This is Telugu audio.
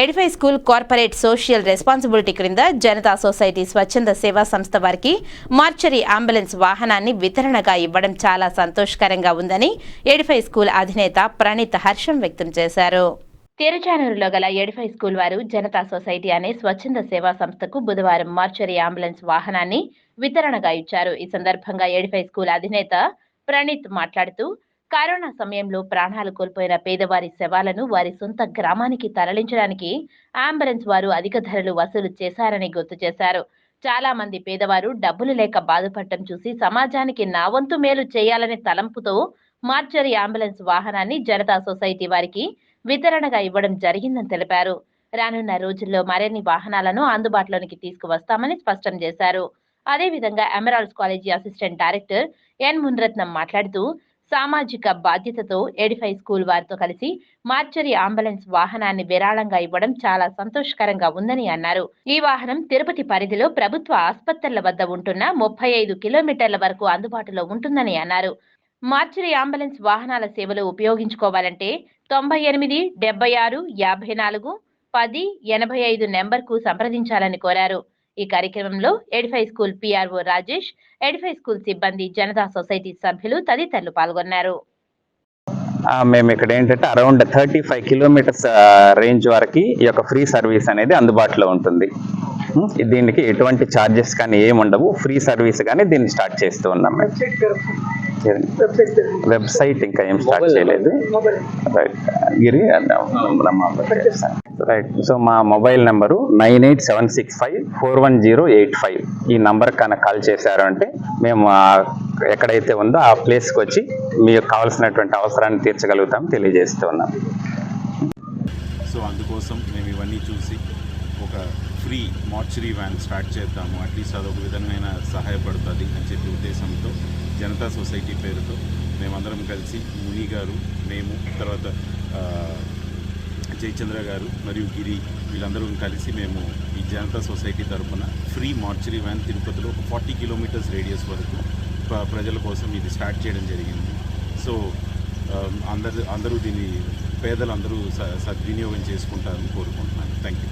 Edify school corporate social responsibility క్రింద జనతా సొసైటీ స్వచ్ఛంద సేవా సంస్థ వారికి మార్చరీ అంబులెన్స్ వాహనాన్ని వితరణగా ఇవ్వడం చాలా సంతోషకరంగా ఉందని ఎడిఫై స్కూల్ అధినేత ప్రణీత్ హర్షం వ్యక్తం చేశారు. తిరుచానూరులో గల ఎడిఫై స్కూల్ వారు జనతా సొసైటీ అనే స్వచ్ఛంద సేవా సంస్థకు బుధవారం మార్చరీ అంబులెన్స్ వాహనాన్ని వితరణగా ఇచ్చారు. ఈ సందర్భంగా ఎడిఫై స్కూల్ అధినేత ప్రణీత్ మాట్లాడుతూ కరోనా సమయంలో ప్రాణాలు కోల్పోయిన పేదవారి శవాలను వారి సొంత గ్రామానికి తరలించడానికి అంబులెన్స్ వారు అధిక ధరలు వసూలు చేశారని గుర్తు చేశారు. చాలా మంది పేదవారు డబ్బులు లేక బాధపడటం చూసి సమాజానికి నా వంతు మేలు చేయాలనే తలంపుతో మార్చరీ అంబులెన్స్ వాహనాన్ని జనతా సొసైటీ వారికి వితరణగా ఇవ్వడం జరిగిందని తెలిపారు. రానున్న రోజుల్లో మరిన్ని వాహనాలను అందుబాటులోనికి తీసుకువస్తామని స్పష్టం చేశారు. అదేవిధంగా Emeralds college assistant director N Munratnam మాట్లాడుతూ సామాజిక బాధ్యతతో ఎడిఫై స్కూల్ వారితో కలిసి మార్చరి అంబులెన్స్ వాహనాన్ని విరాళంగా ఇవ్వడం చాలా సంతోషకరంగా ఉందని అన్నారు. ఈ వాహనం తిరుపతి పరిధిలో ప్రభుత్వ ఆసుపత్రుల వద్ద ఉంటున్న ముప్పై ఐదు కిలోమీటర్ల వరకు అందుబాటులో ఉంటుందని అన్నారు. మార్చరి అంబులెన్స్ వాహనాల సేవలు ఉపయోగించుకోవాలంటే తొంభై ఎనిమిది డెబ్బై ఆరు యాభై నాలుగు పది ఎనభై ఐదు నెంబర్కు సంప్రదించాలని కోరారు. ఈ కార్యక్రమంలో Edify school PRO Rajesh Edify school సిబ్బంది జనతా సొసైటీ సభ్యులు తదితరులు పాల్గొన్నారు. ఆ, మేము ఇక్కడ ఏంటంటే around thirty five kilometres range వరకు ఈ యొక్క ఫ్రీ సర్వీస్ అనేది అందుబాటులో ఉంటుంది. దీనికి ఎటువంటి ఛార్జెస్ కానీ ఏమి ఉండవు. ఫ్రీ సర్వీస్ కానీ దీన్ని స్టార్ట్ చేస్తూ ఉన్నాం మేము. వెబ్సైట్ ఇంకా ఏం స్టార్ట్ చేయలేదు. రైట్ గిరి రైట్ సో మా mobile number nine eight seven six five four one zero eight five. ఈ నంబర్ కనుక కాల్ చేశారు అంటే మేము ఎక్కడైతే ఉందో ఆ ప్లేస్కి వచ్చి మీకు కావాల్సినటువంటి అవసరాన్ని తీర్చగలుగుతాం తెలియజేస్తూ ఉన్నాం సో అందుకోసం మేము ఇవన్నీ చూసి ఒక ఫ్రీ మార్చరీ వ్యాన్ స్టార్ట్ చేద్దాము. అట్లీస్ట్ అదొక విధమైన సహాయపడుతుంది అని చెప్పి ఉద్దేశంతో జనతా సొసైటీ పేరుతో మేమందరం కలిసి ముని గారు మేము తర్వాత జయచంద్ర గారు మరియు గిరి వీళ్ళందరూ కలిసి మేము ఈ జనతా సొసైటీ తరఫున ఫ్రీ మార్చరీ వ్యాన్ తిరుపతిలో ఒక ఫార్టీ కిలోమీటర్స్ రేడియస్ వరకు ప్ర- ప్రజల కోసం ఇది స్టార్ట్ చేయడం జరిగింది. సో um, అందరు అందరూ దీన్ని పేదలందరూ స- సద్వినియోగం చేసుకుంటారని కోరుకుంటున్నాను. Thank you